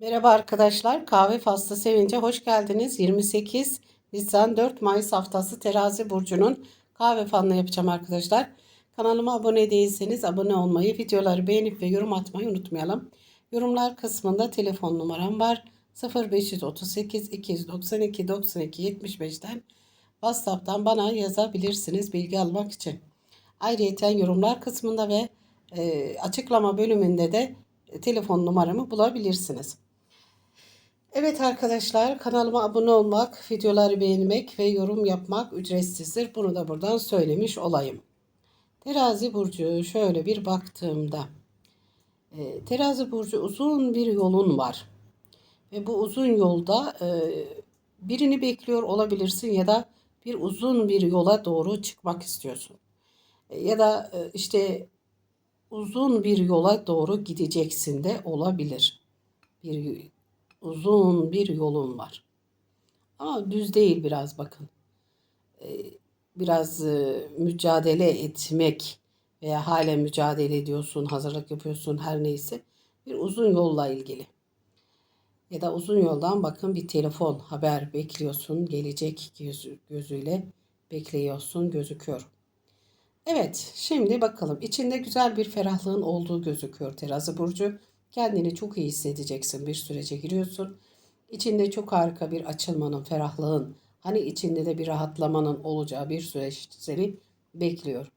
Merhaba arkadaşlar. Kahve faslı sevince hoş geldiniz. 28 Nisan 4 Mayıs haftası Terazi burcunun kahve falını yapacağım arkadaşlar. Kanalıma abone değilseniz abone olmayı, videoları beğenip ve yorum atmayı unutmayalım. Yorumlar kısmında telefon numaram var. 0538 292 92 75'ten WhatsApp'tan bana yazabilirsiniz bilgi almak için. Ayrıca yorumlar kısmında ve e, açıklama bölümünde de e, telefon numaramı bulabilirsiniz. Evet arkadaşlar kanalıma abone olmak, videoları beğenmek ve yorum yapmak ücretsizdir. Bunu da buradan söylemiş olayım. Terazi burcu şöyle bir baktığımda e, terazi burcu uzun bir yolun var. Ve bu uzun yolda e, birini bekliyor olabilirsin ya da bir uzun bir yola doğru çıkmak istiyorsun. E, ya da e, işte uzun bir yola doğru gideceksin de olabilir. Bir uzun bir yolun var. Ama düz değil biraz bakın. Ee, biraz e, mücadele etmek veya hala mücadele ediyorsun, hazırlık yapıyorsun her neyse. Bir uzun yolla ilgili. Ya da uzun yoldan bakın bir telefon, haber bekliyorsun, gelecek gözü, gözüyle bekliyorsun gözüküyor. Evet, şimdi bakalım. İçinde güzel bir ferahlığın olduğu gözüküyor terazi burcu. Kendini çok iyi hissedeceksin. Bir sürece giriyorsun. İçinde çok harika bir açılmanın, ferahlığın, hani içinde de bir rahatlamanın olacağı bir süreç seni bekliyor.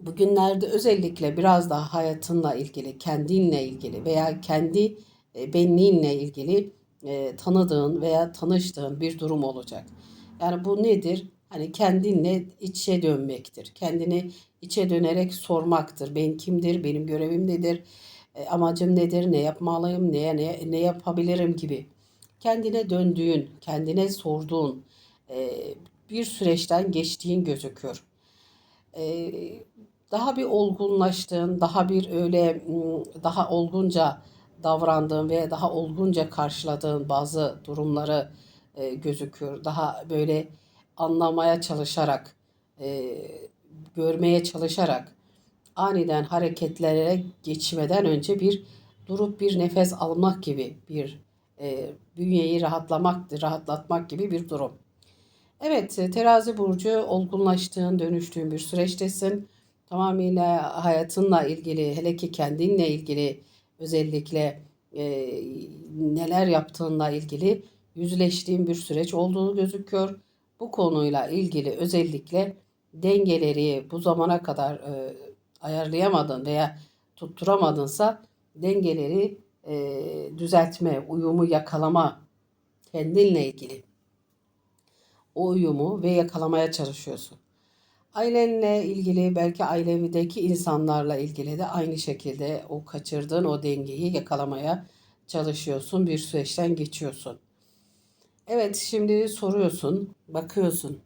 Bugünlerde özellikle biraz daha hayatınla ilgili, kendinle ilgili veya kendi e, benliğinle ilgili e, tanıdığın veya tanıştığın bir durum olacak. Yani bu nedir? Hani kendinle içe dönmektir. Kendini içe dönerek sormaktır. Ben kimdir? Benim görevim nedir? E, amacım nedir? Ne yapmalıyım? Ne, ne, ne yapabilirim gibi. Kendine döndüğün, kendine sorduğun e, bir süreçten geçtiğin gözüküyor. E, daha bir olgunlaştığın, daha bir öyle daha olgunca davrandığın ve daha olgunca karşıladığın bazı durumları e, gözüküyor. Daha böyle anlamaya çalışarak, e, görmeye çalışarak aniden hareketlere geçmeden önce bir durup bir nefes almak gibi bir e, bünyeyi rahatlamak, rahatlatmak gibi bir durum. Evet, terazi burcu olgunlaştığın, dönüştüğün bir süreçtesin. Tamamıyla hayatınla ilgili, hele ki kendinle ilgili özellikle e, neler yaptığınla ilgili yüzleştiğin bir süreç olduğunu gözüküyor bu konuyla ilgili özellikle dengeleri bu zamana kadar e, ayarlayamadın veya tutturamadınsa dengeleri e, düzeltme, uyumu yakalama kendinle ilgili o uyumu ve yakalamaya çalışıyorsun. Ailenle ilgili belki ailevideki insanlarla ilgili de aynı şekilde o kaçırdığın o dengeyi yakalamaya çalışıyorsun. Bir süreçten geçiyorsun. Evet şimdi soruyorsun, bakıyorsun.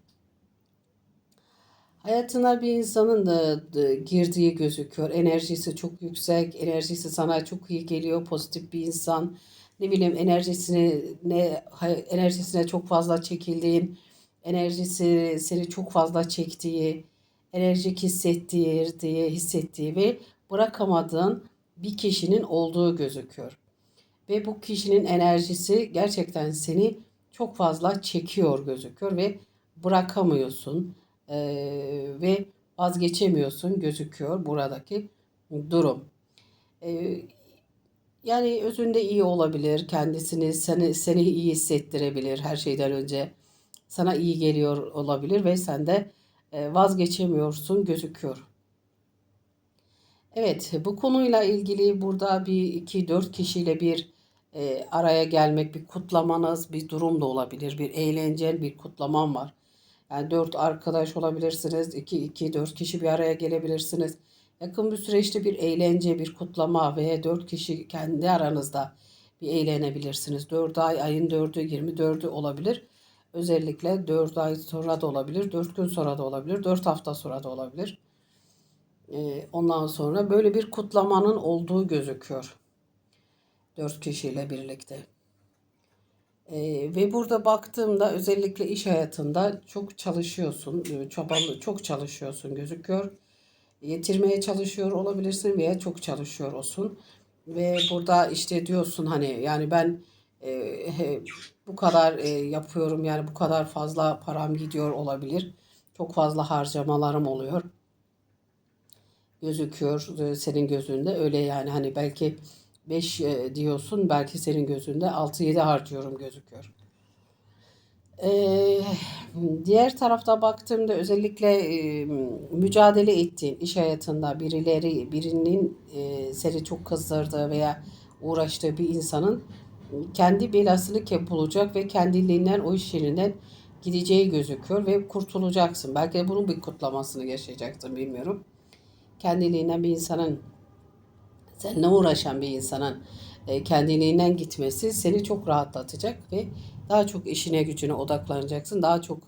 Hayatına bir insanın da girdiği gözüküyor. Enerjisi çok yüksek, enerjisi sana çok iyi geliyor, pozitif bir insan. Ne bileyim enerjisini ne enerjisine çok fazla çekildiğin, enerjisi seni çok fazla çektiği, enerjik hissettiği diye hissettiği ve bırakamadığın bir kişinin olduğu gözüküyor. Ve bu kişinin enerjisi gerçekten seni çok fazla çekiyor gözüküyor ve bırakamıyorsun e, ve vazgeçemiyorsun gözüküyor buradaki durum. E, yani özünde iyi olabilir, kendisini seni, seni iyi hissettirebilir her şeyden önce. Sana iyi geliyor olabilir ve sen de e, vazgeçemiyorsun gözüküyor. Evet bu konuyla ilgili burada bir iki dört kişiyle bir e, araya gelmek, bir kutlamanız, bir durum da olabilir. Bir eğlenceli bir kutlaman var. Yani dört arkadaş olabilirsiniz. iki iki dört kişi bir araya gelebilirsiniz. Yakın bir süreçte bir eğlence, bir kutlama veya dört kişi kendi aranızda bir eğlenebilirsiniz. Dört ay, ayın dördü, yirmi dördü olabilir. Özellikle dört ay sonra da olabilir, dört gün sonra da olabilir, dört hafta sonra da olabilir. Ee, ondan sonra böyle bir kutlamanın olduğu gözüküyor. Dört kişiyle birlikte. Ee, ve burada baktığımda özellikle iş hayatında çok çalışıyorsun, e, çabalı çok çalışıyorsun gözüküyor. Yetirmeye çalışıyor olabilirsin veya çok çalışıyor olsun. Ve burada işte diyorsun hani yani ben e, he- bu kadar e, yapıyorum yani bu kadar fazla param gidiyor olabilir. Çok fazla harcamalarım oluyor gözüküyor e, senin gözünde. Öyle yani hani belki 5 diyorsun belki senin gözünde 6-7 harcıyorum gözüküyor. Ee, diğer tarafta baktığımda özellikle e, mücadele ettiğin iş hayatında birileri birinin e, seni çok kızdırdığı veya uğraştığı bir insanın kendi belasını hep bulacak ve kendiliğinden o iş yerinden gideceği gözüküyor ve kurtulacaksın. Belki de bunun bir kutlamasını yaşayacaksın bilmiyorum. Kendiliğinden bir insanın seninle uğraşan bir insanın e, kendiliğinden gitmesi seni çok rahatlatacak ve daha çok işine gücüne odaklanacaksın. Daha çok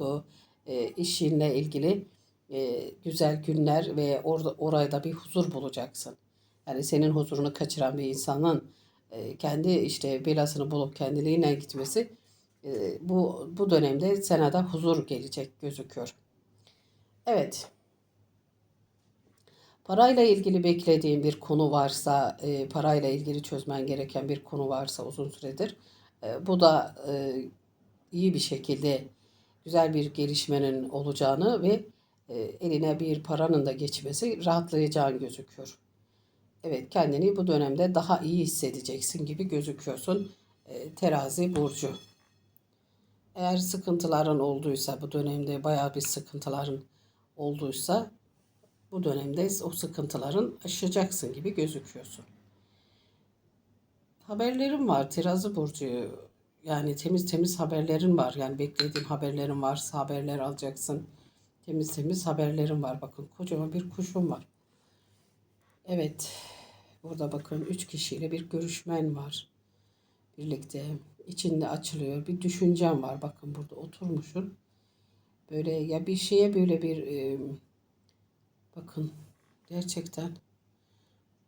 e, işinle ilgili e, güzel günler ve orada orada bir huzur bulacaksın. Yani senin huzurunu kaçıran bir insanın e, kendi işte belasını bulup kendiliğinden gitmesi e, bu bu dönemde sana da huzur gelecek gözüküyor. Evet. Parayla ilgili beklediğin bir konu varsa, e, parayla ilgili çözmen gereken bir konu varsa uzun süredir, e, bu da e, iyi bir şekilde güzel bir gelişmenin olacağını ve e, eline bir paranın da geçmesi rahatlayacağın gözüküyor. Evet, kendini bu dönemde daha iyi hissedeceksin gibi gözüküyorsun. E, terazi burcu. Eğer sıkıntıların olduysa, bu dönemde bayağı bir sıkıntıların olduysa bu dönemde o sıkıntıların aşacaksın gibi gözüküyorsun. Haberlerim var Terazi burcu. Yani temiz temiz haberlerin var. Yani beklediğin haberlerin varsa haberler alacaksın. Temiz temiz haberlerim var. Bakın kocaman bir kuşum var. Evet. Burada bakın üç kişiyle bir görüşmen var. Birlikte içinde açılıyor. Bir düşüncem var. Bakın burada oturmuşsun. Böyle ya bir şeye böyle bir bakın gerçekten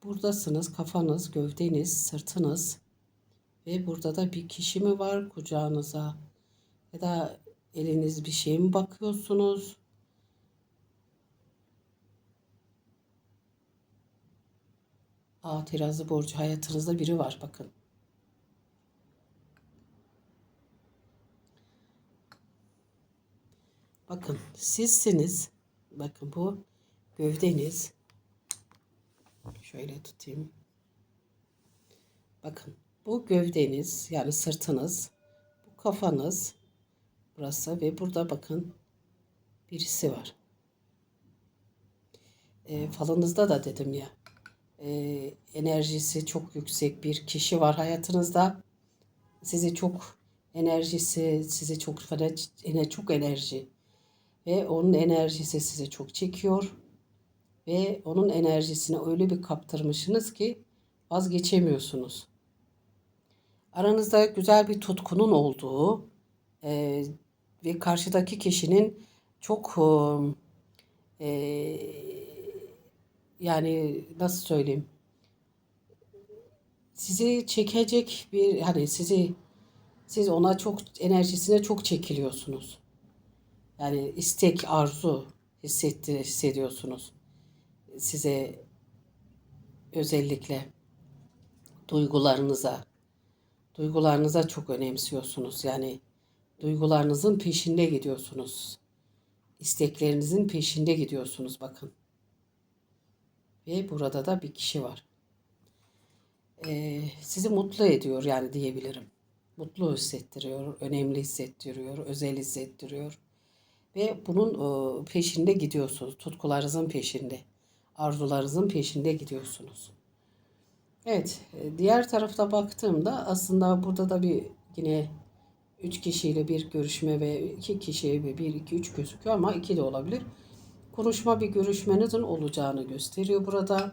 buradasınız. Kafanız, gövdeniz, sırtınız ve burada da bir kişi mi var kucağınıza ya da eliniz bir şeye mi bakıyorsunuz? Aa terazi borcu hayatınızda biri var bakın. Bakın sizsiniz. Bakın bu gövdeniz. Şöyle tutayım. Bakın bu gövdeniz yani sırtınız. Bu kafanız. Burası ve burada bakın birisi var. E, falınızda da dedim ya. E, enerjisi çok yüksek bir kişi var hayatınızda. Sizi çok enerjisi, sizi çok çok enerji ve onun enerjisi sizi çok çekiyor ve onun enerjisini öyle bir kaptırmışsınız ki vazgeçemiyorsunuz. Aranızda güzel bir tutkunun olduğu e, ve karşıdaki kişinin çok e, yani nasıl söyleyeyim sizi çekecek bir hani sizi siz ona çok enerjisine çok çekiliyorsunuz. Yani istek, arzu hissetti, hissediyorsunuz. Size özellikle duygularınıza, duygularınıza çok önemsiyorsunuz. Yani duygularınızın peşinde gidiyorsunuz. İsteklerinizin peşinde gidiyorsunuz bakın. Ve burada da bir kişi var. Ee, sizi mutlu ediyor yani diyebilirim. Mutlu hissettiriyor, önemli hissettiriyor, özel hissettiriyor ve bunun e, peşinde gidiyorsunuz. Tutkularınızın peşinde, arzularınızın peşinde gidiyorsunuz. Evet, e, diğer tarafta baktığımda aslında burada da bir yine üç kişiyle bir görüşme ve iki kişiye bir, iki, üç gözüküyor ama iki de olabilir. Konuşma bir görüşmenizin olacağını gösteriyor burada.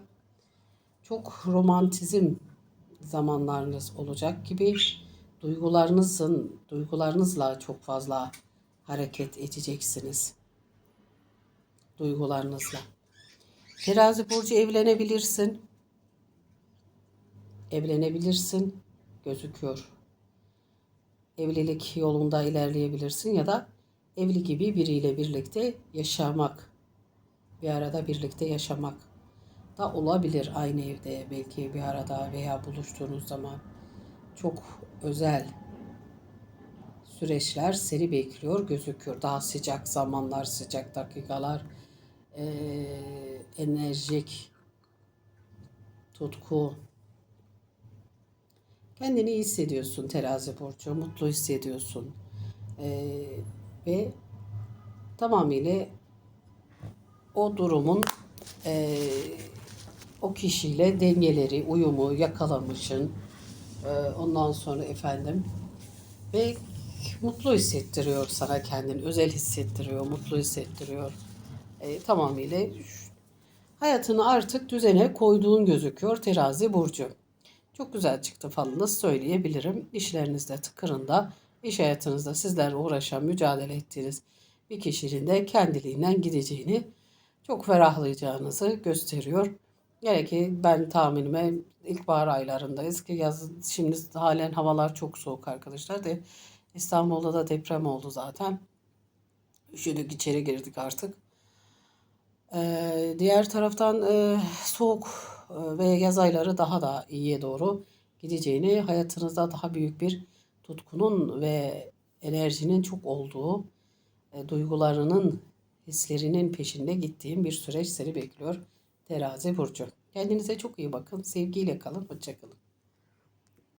Çok romantizm zamanlarınız olacak gibi duygularınızın duygularınızla çok fazla hareket edeceksiniz. Duygularınızla. Terazi burcu evlenebilirsin. Evlenebilirsin gözüküyor. Evlilik yolunda ilerleyebilirsin ya da evli gibi biriyle birlikte yaşamak. Bir arada birlikte yaşamak. da olabilir aynı evde belki bir arada veya buluştuğunuz zaman çok özel süreçler seni bekliyor gözüküyor. Daha sıcak zamanlar, sıcak dakikalar, eee, enerjik tutku. Kendini iyi hissediyorsun terazi burcu, mutlu hissediyorsun. Eee, ve tamamıyla o durumun eee, o kişiyle dengeleri, uyumu yakalamışsın. Eee, ondan sonra efendim ve mutlu hissettiriyor sana kendini, özel hissettiriyor, mutlu hissettiriyor. Eee, tamamıyla hayatını artık düzene koyduğun gözüküyor terazi burcu. Çok güzel çıktı falınız söyleyebilirim. İşlerinizde tıkırında, iş hayatınızda sizlerle uğraşan, mücadele ettiğiniz bir kişinin de kendiliğinden gideceğini, çok ferahlayacağınızı gösteriyor. Hele ki ben tahminime ilkbahar aylarındayız ki yaz şimdi halen havalar çok soğuk arkadaşlar de İstanbul'da da deprem oldu zaten. Üşüdük içeri girdik artık. Ee, diğer taraftan e, soğuk e, ve yaz ayları daha da iyiye doğru gideceğini, hayatınızda daha büyük bir tutkunun ve enerjinin çok olduğu, e, duygularının, hislerinin peşinde gittiğin bir süreç seni bekliyor. Terazi burcu. Kendinize çok iyi bakın. Sevgiyle kalın. Hoşça kalın.